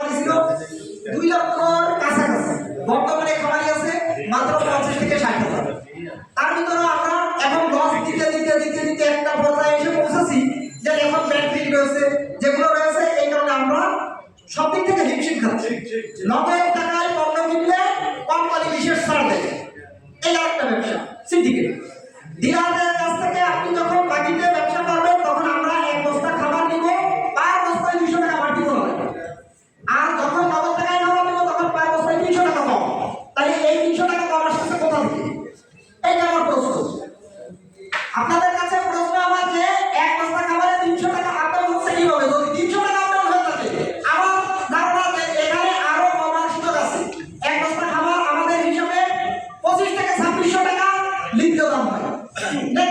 ছিল দুই লক্ষর কাছাকাছি। বর্তমানে খামারি আছে মাত্র পঞ্চাশ থেকে ষাট হাজার। তার ভিতরে আমরা এখন লস দিতে দিতে দিতে দিতে একটা পর্যায়ে এসে পৌঁছেছি যে এখন ব্যাটফিট রয়েছে যেগুলো রয়েছে এই কারণে আমরা সব দিক থেকে হিমশিম খাচ্ছি। নগদ টাকায় পণ্য কিনলে কোম্পানি বিশেষ ছাড় দেয়। এই একটা ব্যবসা সিন্ডিকেট ডিলার লিঙ্গ দাম নাই